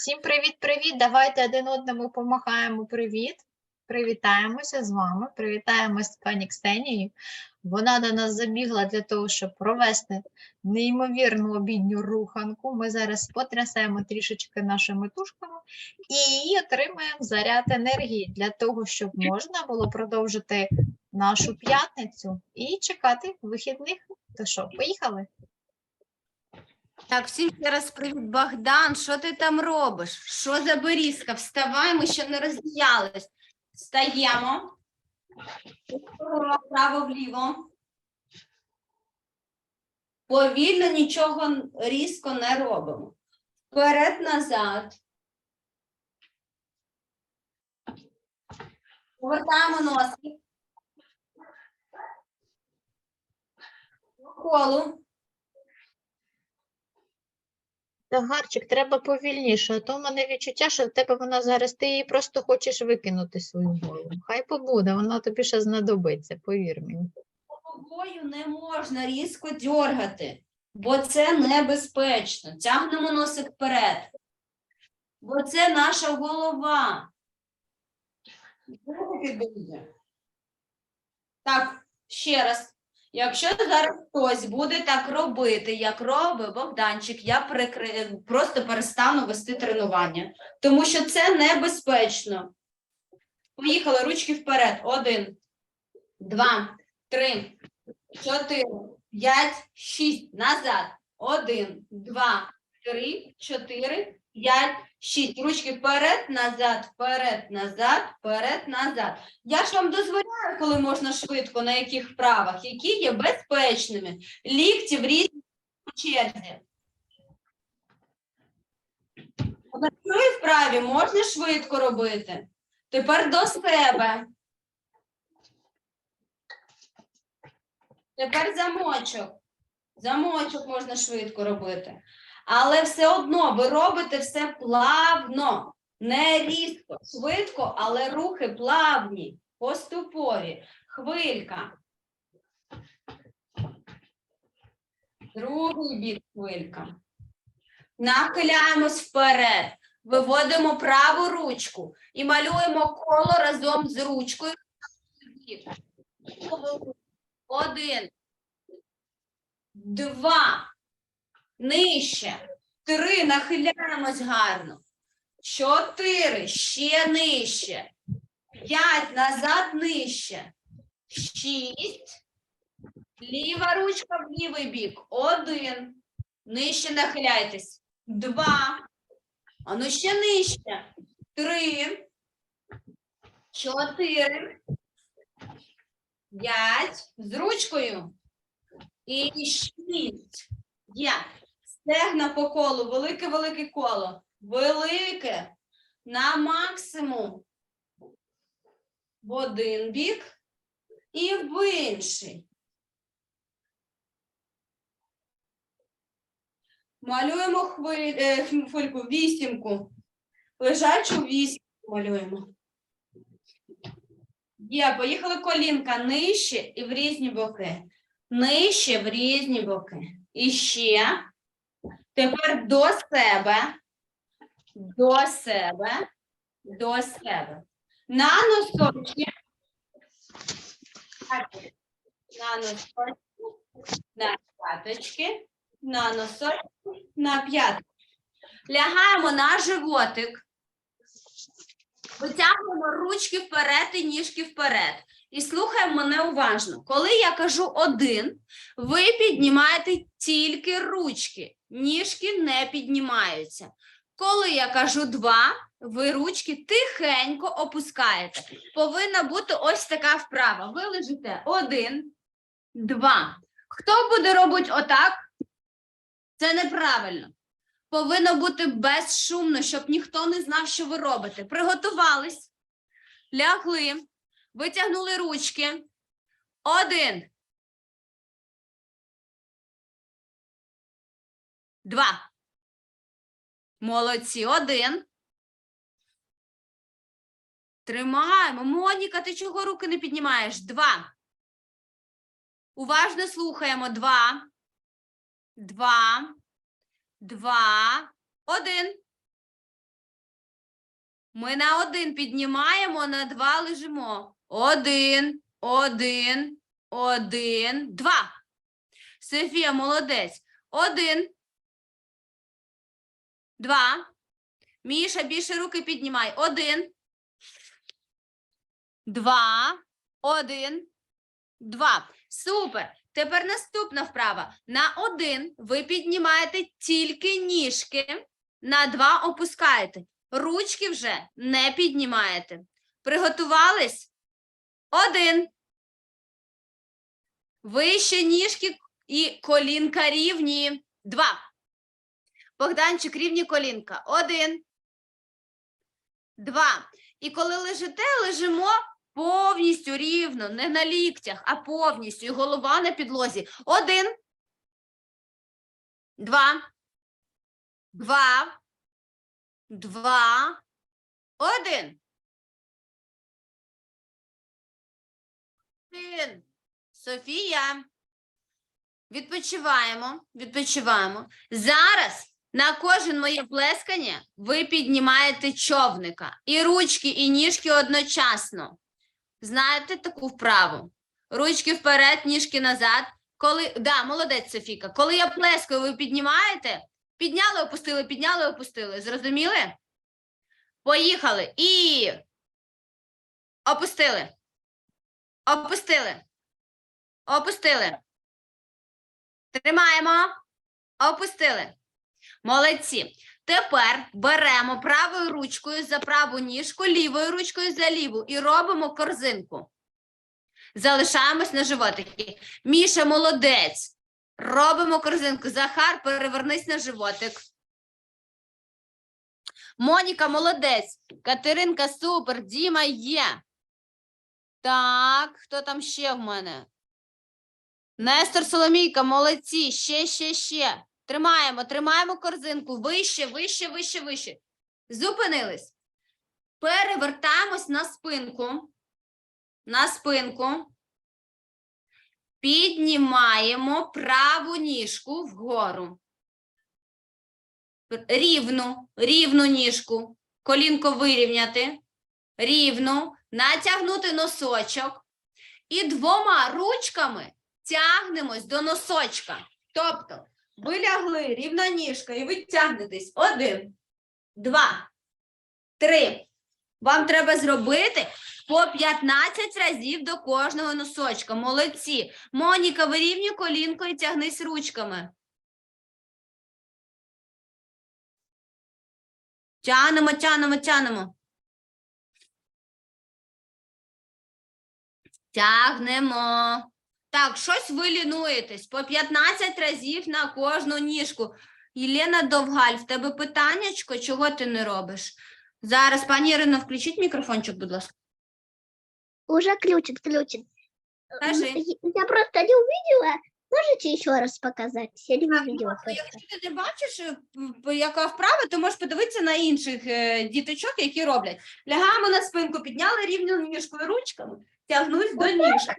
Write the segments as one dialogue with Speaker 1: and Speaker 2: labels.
Speaker 1: Всім привіт-привіт! Давайте один одному помахаємо привіт. Привітаємося з вами. Привітаємось з пані Ксенією. Вона до нас забігла для того, щоб провести неймовірну обідню руханку. Ми зараз потрясаємо трішечки нашими тушками і отримаємо заряд енергії для того, щоб можна було продовжити нашу п'ятницю і чекати вихідних. То що, поїхали?
Speaker 2: Так, всім ще раз привіт, Богдан. Що ти там робиш? Що за берізка? Вставай, ми ще не роздіялись. Встаємо. Право вліво. Повільно нічого різко не робимо. Вперед назад. Повертаємо носик. По колу.
Speaker 1: Гарчик, треба повільніше, а то в мене відчуття, що в тебе вона зараз, ти її просто хочеш викинути свою голову. Хай побуде, вона тобі ще знадобиться, повір мені.
Speaker 2: Головою не можна різко дьоргати, бо це небезпечно. Тягнемо носик вперед. Бо це наша голова. Так, ще раз. Якщо зараз хтось буде так робити, як робить Богданчик, я прикри... просто перестану вести тренування, тому що це небезпечно. Поїхали ручки вперед. Один, два, три, чотири, п'ять, шість. Назад. Один, два, три, чотири, п'ять, шість. Ручки вперед, назад, вперед, назад, вперед, назад. Я ж вам дозволяю, коли можна швидко, на яких вправах, які є безпечними. Лікті в різній черзі. На цій вправі можна швидко робити. Тепер до себе. Тепер замочок. Замочок можна швидко робити. Але все одно ви робите все плавно, не різко, швидко, але рухи плавні, поступові. Хвилька. Другий бік хвилька. Нахиляємось вперед. Виводимо праву ручку і малюємо коло разом з ручкою. Один. Два. Нижче. Три. Нахиляємось гарно. Чотири. Ще нижче. П'ять. Назад нижче. Шість. Ліва ручка в лівий бік. Один. Нижче нахиляйтесь. Два. А ну ще нижче. Три. Чотири. П'ять. З ручкою. І шість. Є. Стегна по колу. Велике-велике коло. Велике. На максимум. В один бік і в інший. Малюємо хвиль, е, вісімку. Лежачу вісімку малюємо. Є, поїхали колінка нижче і в різні боки. Нижче в різні боки. І ще. Тепер до себе. До себе. До себе. На носочки. На носочки. На п'яточки. На носочки. На п'яточки. Лягаємо на животик. Витягуємо ручки вперед і ніжки вперед. І слухаємо мене уважно. Коли я кажу один, ви піднімаєте тільки ручки, ніжки не піднімаються. Коли я кажу два, ви ручки тихенько опускаєте. Повинна бути ось така вправа. Ви лежите один, два. Хто буде робити отак? Це неправильно. Повинно бути безшумно, щоб ніхто не знав, що ви робите. Приготувались, лягли, витягнули ручки. Один. Два. Молодці. Один. Тримаємо. Моніка, ти чого руки не піднімаєш? Два. Уважно слухаємо. Два. Два. Два. Один. Ми на один піднімаємо, на два лежимо. Один, один, один, два. Софія, молодець. Один. Два. Міша, більше руки піднімай. Один. Два. Один. Два. Супер. Тепер наступна вправа. На один ви піднімаєте тільки ніжки, на два опускаєте. Ручки вже не піднімаєте. Приготувались? Один. Вище ніжки і колінка рівні. Два. Богданчик, рівні колінка. Один. Два. І коли лежите, лежимо повністю рівно, не на ліктях, а повністю. І голова на підлозі. Один. Два. Два. Два. Один. Один. Софія. Відпочиваємо. Відпочиваємо. Зараз на кожен моє плескання ви піднімаєте човника. І ручки, і ніжки одночасно. Знаєте таку вправу? Ручки вперед, ніжки назад. Коли, да, молодець, Софіка. Коли я плескаю, ви піднімаєте? Підняли, опустили, підняли, опустили. Зрозуміли? Поїхали. І опустили. Опустили. Опустили. Тримаємо. Опустили. Молодці. Тепер беремо правою ручкою за праву ніжку, лівою ручкою за ліву і робимо корзинку. Залишаємось на животики. Міша, молодець. Робимо корзинку. Захар, перевернись на животик. Моніка, молодець. Катеринка, супер. Діма є. Так, хто там ще в мене? Нестор Соломійка, молодці. Ще, ще, ще. Тримаємо, тримаємо корзинку. Вище, вище, вище, вище. Зупинились. Перевертаємось на спинку. На спинку. Піднімаємо праву ніжку вгору. Рівну, рівну ніжку. Колінко вирівняти. Рівну. Натягнути носочок. І двома ручками тягнемось до носочка. Тобто, ви лягли рівна ніжка і ви тягнетесь. Один, два, три. Вам треба зробити по 15 разів до кожного носочка. Молодці. Моніка, вирівнюй колінко і тягнись ручками. Тянемо, тянемо, тянемо. Тягнемо. Так, щось ви лінуєтесь по 15 разів на кожну ніжку. Єлена Довгаль, в тебе питаннячко, чого ти не робиш? Зараз, пані Ірино, включіть мікрофончик, будь ласка.
Speaker 3: Уже включен, включен.
Speaker 2: Скажи.
Speaker 3: я- просто не увидела. Можете еще раз показать? Я не увидела.
Speaker 2: ну,
Speaker 3: просто.
Speaker 2: Якщо ти не бачиш, е, яка вправа, то можеш подивитися на інших е, діточок, які роблять. Лягаємо на спинку, підняли рівну ніжкою ручками, тягнусь до ніжки.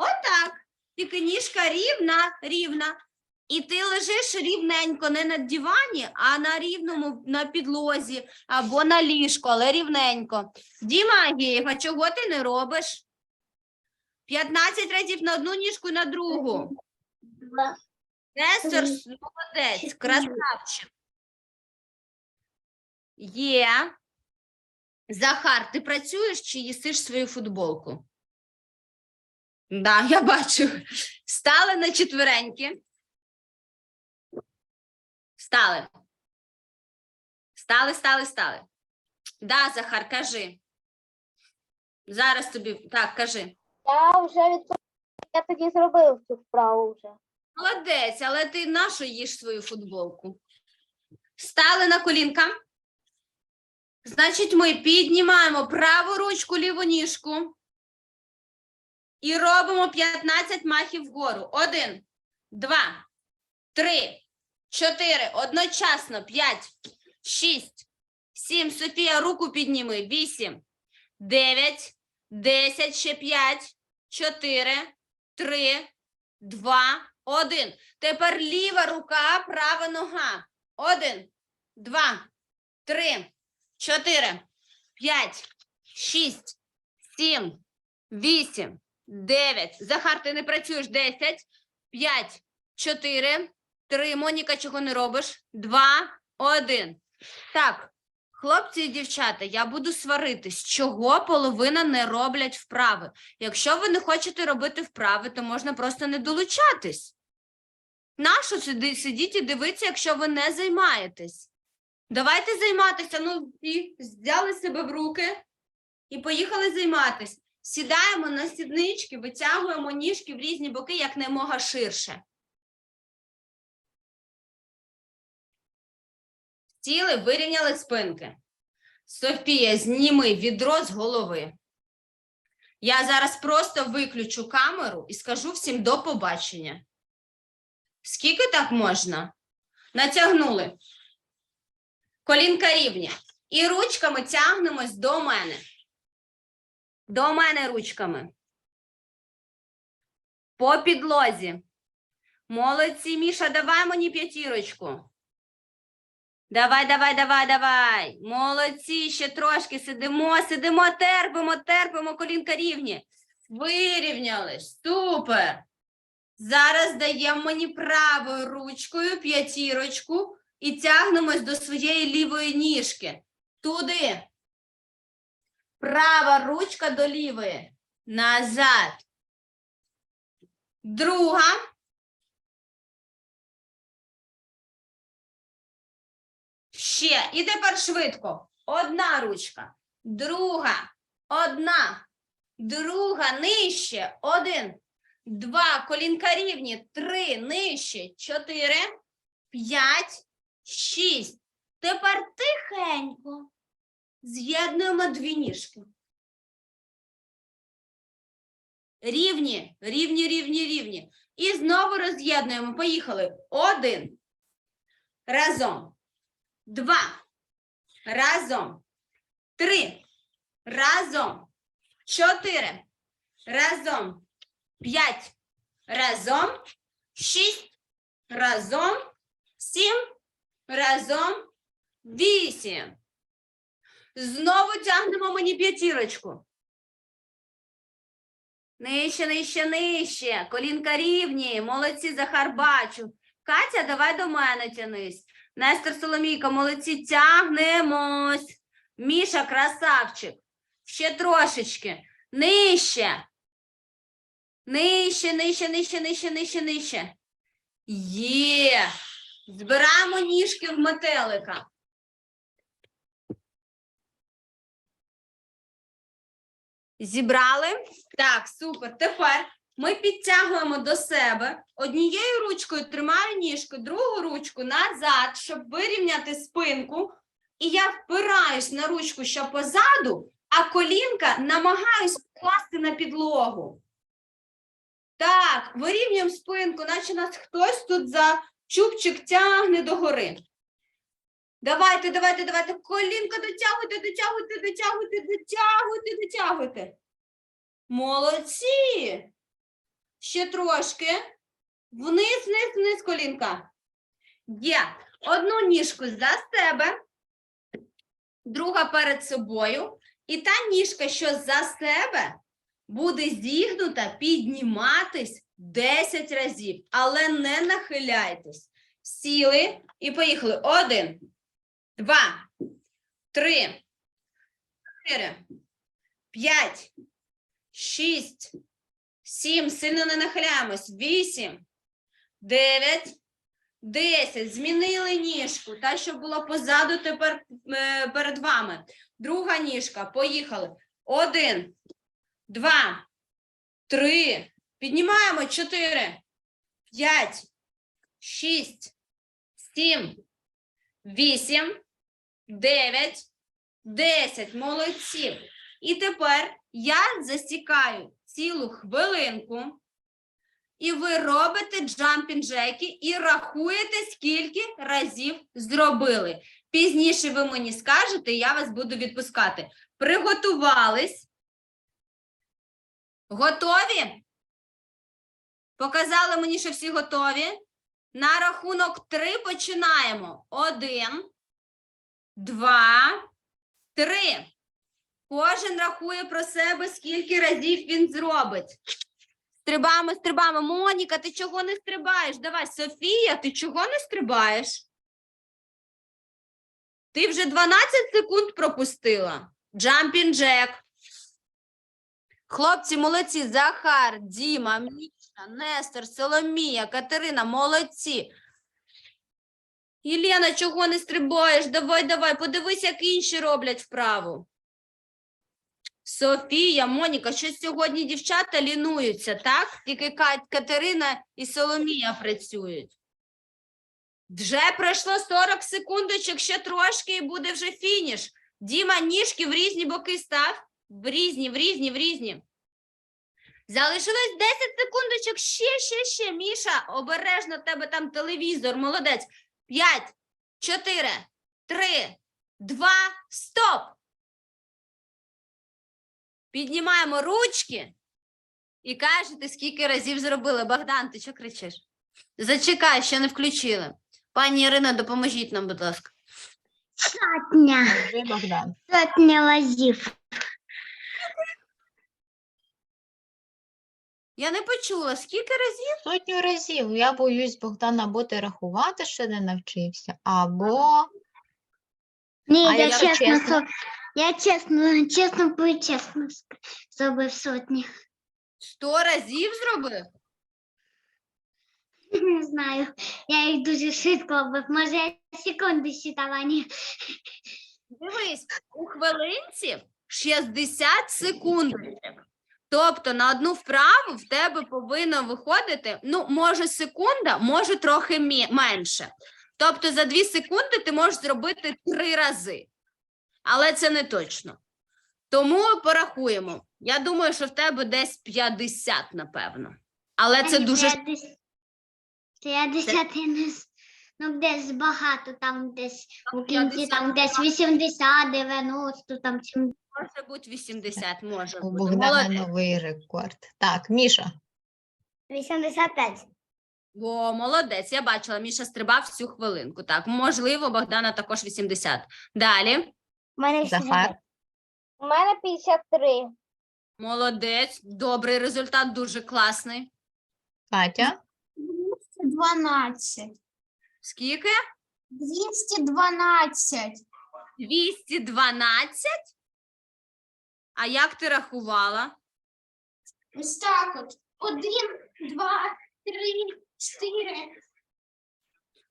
Speaker 2: Отак. Тільки ніжка рівна, рівна. І ти лежиш рівненько, не на дивані, а на рівному, на підлозі або на ліжку, але рівненько. Діма Агієв, а чого ти не робиш? 15 разів на одну ніжку і на другу. Нестор молодець, красавчик. Є. Захар, ти працюєш чи їсиш свою футболку? Да, я бачу. Стали на четвереньки. Стали. Стали, стали, стали. Да, Захар, кажи. Зараз тобі. Так, кажи.
Speaker 3: Я вже відповідаю. Я тоді зробив цю вправу вже.
Speaker 2: Молодець, але ти нашу їш свою футболку. Стали на колінка. Значить, ми піднімаємо праву ручку, ліву ніжку. І робимо 15 махів вгору. Один, два, три, чотири. Одночасно. П'ять, шість, сім. Софія, руку підніми. Вісім, дев'ять, десять, ще п'ять, чотири, три, два, один. Тепер ліва рука, права нога. Один, два, три, чотири, п'ять, шість, сім, вісім, дев'ять. Захар, ти не працюєш. Десять, п'ять, чотири, три. Моніка, чого не робиш? Два, один. Так, хлопці і дівчата, я буду сваритись, чого половина не роблять вправи. Якщо ви не хочете робити вправи, то можна просто не долучатись. Нащо сидіть і дивитися, якщо ви не займаєтесь? Давайте займатися. Ну, і взяли себе в руки і поїхали займатись. Сідаємо на сіднички, витягуємо ніжки в різні боки, як немога ширше. Сіли, вирівняли спинки. Софія, зніми відро з голови. Я зараз просто виключу камеру і скажу всім до побачення. Скільки так можна? Натягнули. Колінка рівні. І ручками тягнемось до мене. До мене ручками. По підлозі. Молодці, Міша, давай мені п'ятірочку. Давай, давай, давай, давай. Молодці, ще трошки сидимо, сидимо, терпимо, терпимо, колінка рівні. Вирівнялись. Супер. Зараз даємо мені правою ручкою п'ятірочку і тягнемось до своєї лівої ніжки. Туди. Права ручка до лівої. Назад. Друга. Ще. І тепер швидко. Одна ручка. Друга. Одна. Друга. Нижче. Один. Два. Колінка рівні. Три. Нижче. Чотири. П'ять. Шість. Тепер тихенько. З'єднуємо дві ніжки. Рівні, рівні, рівні, рівні. І знову роз'єднуємо. Поїхали. Один. Разом. Два. Разом. Три. Разом. Чотири. Разом. П'ять. Разом. Шість. Разом. Сім. Разом. Вісім. Знову тягнемо мені п'ятірочку. Нижче, нижче, нижче. Колінка рівні. Молодці, Захар, бачу. Катя, давай до мене тянись. Нестор Соломійка, молодці, тягнемось. Міша, красавчик. Ще трошечки. Нижче. Нижче, нижче, нижче, нижче, нижче, нижче. Є. Збираємо ніжки в метелика. Зібрали? Так, супер. Тепер ми підтягуємо до себе. Однією ручкою тримаю ніжку, другу ручку назад, щоб вирівняти спинку. І я впираюсь на ручку, що позаду, а колінка намагаюсь вкласти на підлогу. Так, вирівнюємо спинку, наче нас хтось тут за чубчик тягне догори. Давайте, давайте, давайте. Колінка дотягуйте, дотягуйте, дотягуйте, дотягуйте, дотягуйте. Молодці. Ще трошки. Вниз, вниз, вниз, колінка. Є. Одну ніжку за себе, друга перед собою. І та ніжка, що за себе, буде зігнута підніматись 10 разів, але не нахиляйтесь. Сіли і поїхали. Один, два, три, чотири, п'ять, шість, сім. Сильно не нахиляємось. Вісім, дев'ять, десять. Змінили ніжку. Та, що була позаду, тепер е, перед вами. Друга ніжка. Поїхали. Один, два, три. Піднімаємо. Чотири, п'ять, шість, сім, вісім, дев'ять, десять. Молодці. І тепер я засікаю цілу хвилинку. І ви робите джампінг джеки і рахуєте, скільки разів зробили. Пізніше ви мені скажете, я вас буду відпускати. Приготувались. Готові? Показали мені, що всі готові. На рахунок три починаємо. Один, два, Три. Кожен рахує про себе, скільки разів він зробить. Стрибаємо, стрибаємо. Моніка, ти чого не стрибаєш? Давай, Софія, ти чого не стрибаєш? Ти вже 12 секунд пропустила. Jumping Jack. Хлопці, молодці. Захар, Діма, Міша, Нестор, Соломія, Катерина, молодці. Єлена, чого не стрибаєш? Давай, давай, подивись, як інші роблять вправу. Софія, Моніка, щось сьогодні дівчата лінуються, так? Тільки Катерина і Соломія працюють. Вже пройшло 40 секундочок, ще трошки і буде вже фініш. Діма, ніжки в різні боки став. В різні, в різні, в різні. Залишилось 10 секундочок. Ще, ще, ще. Міша, обережно тебе там телевізор. Молодець. 5, 4, 3, 2, стоп. Піднімаємо ручки і кажете, скільки разів зробили. Богдан, ти що кричиш? Зачекай, ще не включили. Пані Ірина, допоможіть нам, будь ласка.
Speaker 3: Сотня.
Speaker 1: Богдан.
Speaker 3: Сотня разів.
Speaker 2: Я не почула, скільки разів?
Speaker 1: Сотню разів. Я боюсь, Богдан, або ти рахувати ще не навчився, або
Speaker 3: Ні,
Speaker 1: А
Speaker 3: я
Speaker 1: якщо
Speaker 3: чесно,
Speaker 1: чесно?
Speaker 3: со- я чесно, чесно, будь чесно, ск- зробив сотні.
Speaker 2: 100 разів зробив?
Speaker 3: Не знаю, я їх дуже швидко робив, може я секунди считала, ні.
Speaker 2: Дивись, у хвилинці 60 секунд. Тобто на одну вправу в тебе повинно виходити, ну, може, секунда, може трохи менше. Тобто за 2 секунди ти можеш зробити 3 рази. Але це не точно. Тому порахуємо. Я думаю, що в тебе десь 50, напевно. Але це
Speaker 3: Ні,
Speaker 2: дуже
Speaker 3: 50 50 не Ну, десь багато, там десь у кінці, там десь 80, 90, там 70.
Speaker 2: Може бути 80, може
Speaker 1: у
Speaker 2: бути.
Speaker 1: Богдана
Speaker 2: Молодець.
Speaker 1: новий рекорд. Так, Міша.
Speaker 3: 85.
Speaker 2: О, молодець, я бачила, Міша стрибав всю хвилинку. Так, можливо, Богдана також 80. Далі.
Speaker 3: У мене
Speaker 1: Захар.
Speaker 3: У мене 53.
Speaker 2: Молодець, добрий результат, дуже класний.
Speaker 1: Катя.
Speaker 3: 212.
Speaker 2: Скільки?
Speaker 3: 212.
Speaker 2: 212? А як ти рахувала?
Speaker 3: Ось так от. Один, два, три, чотири.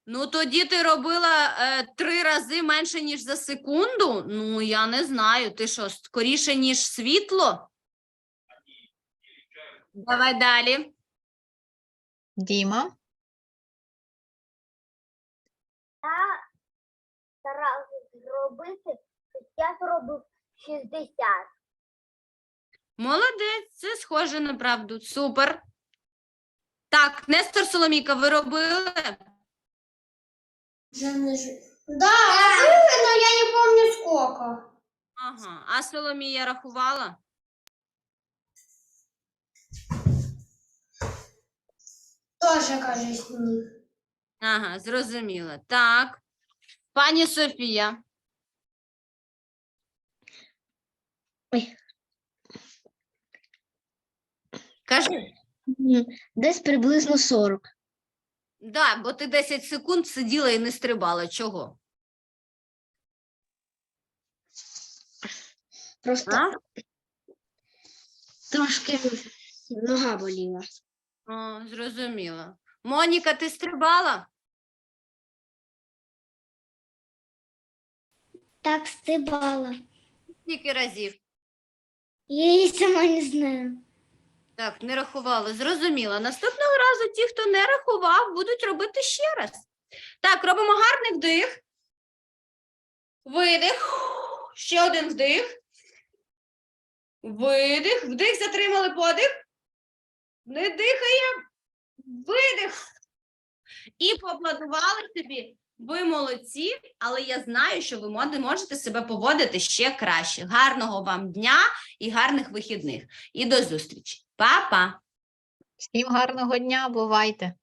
Speaker 2: Ну, тоді ти робила е, три рази менше, ніж за секунду? Ну, я не знаю. Ти що, скоріше, ніж світло? Давай далі.
Speaker 1: Діма.
Speaker 3: Я старався зробити, я зробив 60.
Speaker 2: Молодець, це схоже на правду. Супер. Так, Нестор Соломіка, ви робили?
Speaker 3: Да, но я не помню сколько.
Speaker 2: Ага. А Соломія рахувала?
Speaker 3: Тоже, кажется, ні.
Speaker 2: Ага, зрозуміла. Так. Пані Софія.
Speaker 3: Ой.
Speaker 2: Кажи.
Speaker 3: Десь приблизно 40.
Speaker 2: Да, бо ти 10 секунд сиділа і не стрибала. Чого?
Speaker 3: Просто
Speaker 2: А?
Speaker 3: трошки нога боліла.
Speaker 2: О, зрозуміла. Моніка, ти стрибала?
Speaker 3: Так стрибала.
Speaker 2: Скільки разів?
Speaker 3: Я її сама не знаю.
Speaker 2: Так, не рахувала. Зрозуміла. Наступного разу ті, хто не рахував, будуть робити ще раз. Так, робимо гарний вдих. Видих. Ще один вдих. Видих. Вдих, затримали подих. Не дихає. Видих. І поаплодували собі. Ви молодці, але я знаю, що ви можете себе поводити ще краще. Гарного вам дня і гарних вихідних. І до зустрічі. Па-па!
Speaker 1: Всім гарного дня, бувайте.